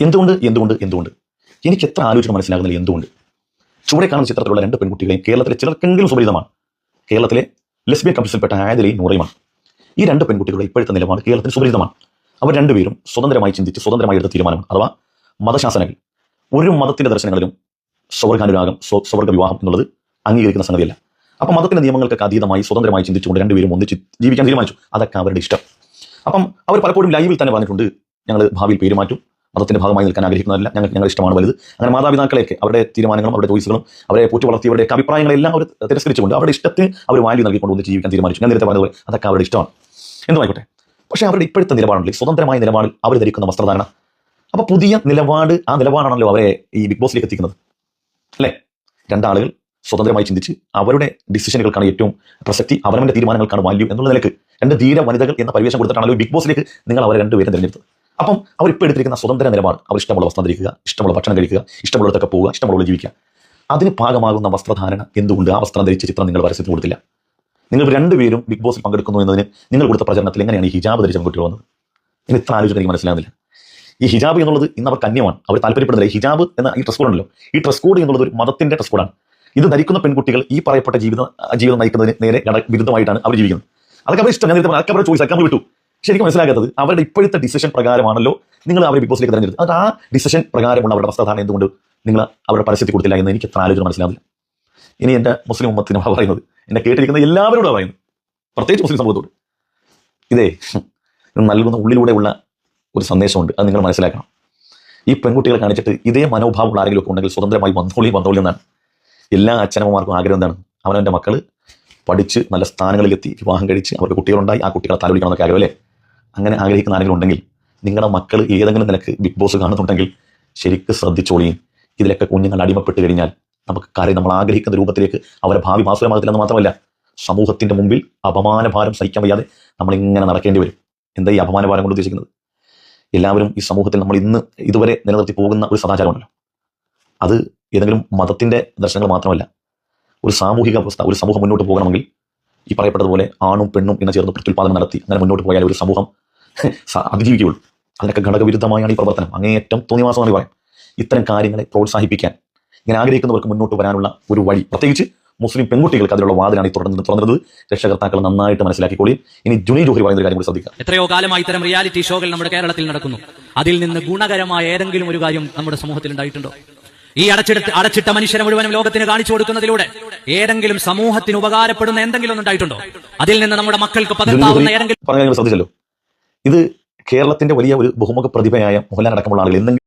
എന്തുകൊണ്ട് എന്തുകൊണ്ട് എന്തുകൊണ്ട്? എനിക്ക് എത്ര ആലോചന മനസ്സിലാകുന്നില്ല എന്തുകൊണ്ട്? ചുവടെ കാണുന്ന ചിത്രത്തിലുള്ള രണ്ട് പെൺകുട്ടികളെയും കേരളത്തിലെ ചിലർക്കെങ്കിലും സുപരിതമാണ് കേരളത്തിലെ ലെസ്ബിയൻ കപ്പിൾസിൽപ്പെട്ട ആയതിലെയും നൂറയുമാണ്. ഈ രണ്ട് പെൺകുട്ടികളുടെ ഇപ്പോഴത്തെ നിലപാട് കേരളത്തിന് സുപരിതമാണ് അവർ രണ്ടുപേരും സ്വതന്ത്രമായി ചിന്തിച്ച് സ്വതന്ത്രമായി എടുത്ത തീരുമാനമാണ്. അഥവാ മതശാസനകൾ ഒരു മതത്തിന്റെ ദർശനങ്ങളിലും സ്വർഗാനുരാഗം സ്വ- സ്വർഗ വിവാഹം എന്നുള്ളത് അംഗീകരിക്കുന്ന സംഗതിയല്ല. അപ്പം മതത്തിന്റെ നിയമങ്ങൾക്കൊക്കെ അതീതമായി സ്വതന്ത്രമായി ചിന്തിച്ചുകൊണ്ട് രണ്ടുപേരും ഒന്നിച്ച് ജീവിക്കാൻ തീരുമാനിച്ചു. അതൊക്കെ അവരുടെ ഇഷ്ടം. അപ്പം അവർ പലപ്പോഴും ലൈവിൽ തന്നെ പറഞ്ഞിട്ടുണ്ട് ഞങ്ങൾ ഭാവിയിൽ പേര് മതത്തിന്റെ ഭാഗമായി നിൽക്കാൻ ആഗ്രഹിക്കുന്നതല്ല. ഞങ്ങൾ ഞങ്ങൾ ഇഷ്ടമാണ് വലുത്. അങ്ങനെ മാതാപിതാക്കളെയൊക്കെ അവരുടെ തീരുമാനങ്ങളും അവരുടെ ചോയ്സുകളും അവരെ പോറ്റി വളർത്തിയവരുടെ അഭിപ്രായങ്ങളെല്ലാം അവർ തിരസ്കരിച്ചുകൊണ്ട് അവരുടെ ഇഷ്ടത്തെ അവർ വാല്യൂ നൽകിക്കൊണ്ട് ഒന്നിച്ച് ജീവിക്കാൻ തീരുമാനിച്ചു. ഞാൻ നേരത്തെ പറഞ്ഞതുപോലെ അതൊക്കെ അവരുടെ ഇഷ്ടമാണ്. എന്തുമായിക്കോട്ടെ? പക്ഷേ അവരുടെ ഇപ്പോഴത്തെ നിലപാടുണ്ട് സ്വതന്ത്രമായ നിലപാടിൽ അവർ ധരിക്കുന്ന വസ്ത്രധാരണ. അപ്പൊ പുതിയ നിലപാട് ആ നിലപാടാണല്ലോ അവരെ ഈ ബിഗ് ബോസിലേക്ക് എത്തിക്കുന്നത്. അല്ലേ? രണ്ടാളുകൾ സ്വതന്ത്രമായി ചിന്തിച്ച് അവരുടെ ഡിസിഷനുകൾക്കാണ് ഏറ്റവും പ്രസക്തി അവരുടെ തീരുമാനങ്ങൾക്കാണ് വാല്യൂ എന്നുള്ള നിലയ്ക്ക്. രണ്ട് ധീര വനിതകൾ എന്ന പരിവേഷം കൊടുത്തിട്ടാണല്ലോ ബിഗ് ബോസിലേക്ക് നിങ്ങൾ അവരെ രണ്ടുപേരും തിരഞ്ഞെടുത്തത്. അപ്പം അവർ ഇപ്പോൾ എടുത്തിരിക്കുന്ന സ്വതന്ത്ര നിലപാട്. അവർ ഇഷ്ടമുള്ള വസ്ത്രം ധരിക്കുക ഇഷ്ടമുള്ള ഭക്ഷണം കഴിക്കുക ഇഷ്ടമുള്ളിടത്തൊക്കെ പോവുക ഇഷ്ടമുള്ള ജീവിക്കുക. അതിന് പാകമാകുന്ന വസ്ത്രധാരണ എന്തുകൊണ്ട് ആ വസ്ത്രം ധരിച്ച ചിത്രം നിങ്ങൾ പരസ്യത്തിൽ കൊടുത്തില്ല? നിങ്ങൾ രണ്ടുപേരും ബിഗ് ബോസിൽ പങ്കെടുക്കുന്നു എന്നതിന് നിങ്ങൾ കൊടുത്ത പ്രചരണത്തിൽ എങ്ങനെയാണ് ഈ ഹിജാബ് ധരിച്ച പെൺകുട്ടികൾ വന്നത്? ഇനി ഇത്ര ആലോചന എനിക്ക് മനസ്സിലാകുന്നില്ല ഈ ഹിജാബ് എന്നുള്ളത് ഇന്ന് അവർക്ക് അന്യമാണ്. അവർ താല്പര്യപ്പെടുന്നില്ല. ഹിജാബ് എന്ന ഈ ഡ്രസ് കോഡ് ഉണ്ടല്ലോ. ഈ ഡ്രസ് കോഡ് എന്നുള്ളത് ഒരു മതത്തിന്റെ ഡ്രസ് കോഡാണ് ഇത് ധരിക്കുന്ന പെൺകുട്ടികൾ ഈ പറയപ്പെട്ട ജീവിതം ജീവിതം നയിക്കുന്നതിന് നേരെ വിരുദ്ധമായിട്ടാണ് അവർ ജീവിക്കുന്നത്. അതൊക്കെ അവർ ഇഷ്ടം. ഞാൻ അതൊക്കെ അവരുടെ ചോയ്സ് അതൊക്കെ വിട്ടു. ശരിക്കും മനസ്സിലാക്കാത്തത് അവരുടെ ഇപ്പോഴത്തെ ഡിസിഷൻ പ്രകാരമാണല്ലോ നിങ്ങൾ അവരെ ബിഗ് ബോസിലേക്ക് തെരഞ്ഞെടുത്തത്. അത് ആ ഡിസിഷൻ പ്രകാരമുള്ള അവരുടെ വസ്ത്രധാരണം എന്തുകൊണ്ട് നിങ്ങൾ അവരുടെ പരസ്യത്തിൽ കൊടുത്തില്ല എന്ന് എനിക്ക് എത്ര ആലോചന മനസ്സിലാവില്ല ഇനി എന്റെ മുസ്ലിം ഉമ്മത്തിനാണ് പറയുന്നത് എന്നെ കേട്ടിരിക്കുന്ന എല്ലാവരോടും പറയുന്നത് പ്രത്യേകിച്ച് മുസ്ലിം സമൂഹത്തോട്. ഇത് നൽകുന്ന ഉള്ളിലൂടെയുള്ള ഒരു സന്ദേശമുണ്ട്. അത് നിങ്ങൾ മനസ്സിലാക്കണം. ഈ പെൺകുട്ടികളെ കാണിച്ചിട്ട് ഇതേ മനോഭാവമുള്ള ആരെങ്കിലും ഒക്കെ ഉണ്ടെങ്കിൽ സ്വതന്ത്രമായി വന്നോളി വന്നോളി എന്നാണ്. എല്ലാ അച്ഛനമ്മമാർക്കും ആഗ്രഹം എന്താണ്? അവനവന്റെ മക്കൾ പഠിച്ച് നല്ല സ്ഥാനങ്ങളിലെത്തി വിവാഹം കഴിച്ച് അവർക്ക് കുട്ടികളുണ്ടായി ആ കുട്ടികളെ താലോലിക്കണം എന്നൊക്കെ ആഗ്രഹം അല്ലേ? അങ്ങനെ ആഗ്രഹിക്കുന്ന ആരെങ്കിലും ഉണ്ടെങ്കിൽ നിങ്ങളുടെ മക്കൾ ഏതെങ്കിലും നിലയ്ക്ക് ബിഗ് ബോസ് കാണുന്നുണ്ടെങ്കിൽ ശരിക്കും ശ്രദ്ധിച്ചോളിയും ഇതിലൊക്കെ കുഞ്ഞുങ്ങൾ അടിമപ്പെട്ട് കഴിഞ്ഞാൽ നമുക്ക് കാര്യം നമ്മൾ ആഗ്രഹിക്കുന്ന രൂപത്തിലേക്ക് അവരെ ഭാവി ഭാസുരമാകത്തില്ലെന്ന് മാത്രമല്ല സമൂഹത്തിന്റെ മുമ്പിൽ അപമാനഭാരം സഹിക്കാൻ വയ്യാതെ നമ്മൾ ഇങ്ങനെ നടക്കേണ്ടി വരും. എന്താ ഈ അപമാനഭാരം കൊണ്ട് ഉദ്ദേശിക്കുന്നത്? എല്ലാവരും ഈ സമൂഹത്തിൽ നമ്മൾ ഇന്ന് ഇതുവരെ നിലനിർത്തി പോകുന്ന ഒരു സദാചാരമുണ്ടല്ലോ അത് ഏതെങ്കിലും മതത്തിന്റെ ദർശനങ്ങൾ മാത്രമല്ല ഒരു സാമൂഹിക അവസ്ഥ ഒരു സമൂഹം മുന്നോട്ട് പോകണമെങ്കിൽ ഈ പറയപ്പെട്ടതുപോലെ ആണും പെണ്ണും എന്ന് ചേർന്ന് പ്രത്യുൽപാദനം നടത്തി അങ്ങനെ മുന്നോട്ട് പോയാൽ ഒരു സമൂഹം അതിജീവിക്കുകയുള്ളൂ അതിനൊക്കെ ഘടകവിരുദ്ധമായാണ് ഈ പ്രവർത്തനം. അങ്ങേയറ്റം തോന്നിവാസമാണ് പറയാം ഇത്തരം കാര്യങ്ങളെ പ്രോത്സാഹിപ്പിക്കാൻ ഇങ്ങനെ ആഗ്രഹിക്കുന്നവർക്ക് മുന്നോട്ട് വരാനുള്ള ഒരു വഴി. പ്രത്യേകിച്ച് മുസ്ലിം പെൺകുട്ടികൾക്ക് അതിലുള്ള വാതിലാണ് ഈ തുറന്നത് തുറന്നത്. രക്ഷകർത്താക്കൾ നന്നായിട്ട് മനസ്സിലാക്കിക്കോളി. ഇനി ജുനി ജോഹരി പറയുന്ന ഒരു കാര്യം കൂടി ശ്രദ്ധിക്കാം എത്രയോ കാലമായി ഇത്തരം റിയാലിറ്റി ഷോകൾ നമ്മുടെ കേരളത്തിൽ നടക്കുന്നു. അതിൽ നിന്ന് ഗുണകരമായ ഏതെങ്കിലും ഒരു കാര്യം നമ്മുടെ സമൂഹത്തിൽ ഉണ്ടായിട്ടുണ്ടോ? ഈ അടച്ചിട്ട് അടച്ചിട്ട മനുഷ്യരെ മുഴുവനും ലോകത്തിന് കാണിച്ചു കൊടുക്കുന്നതിലൂടെ ഏതെങ്കിലും സമൂഹത്തിന് ഉപകാരപ്പെടുന്ന എന്തെങ്കിലും ഉണ്ടായിട്ടുണ്ടോ? അതിൽ നിന്ന് നമ്മുടെ മക്കൾക്ക് പകർത്താവുന്ന ഏതെങ്കിലും ശ്രദ്ധിച്ചല്ലോ. ഇത് കേരളത്തിന്റെ വലിയ ഒരു ബഹുമുഖ പ്രതിഭയായ മോഹൻലാൽ അടക്കമുള്ള ആളുകൾ എന്തെങ്കിലും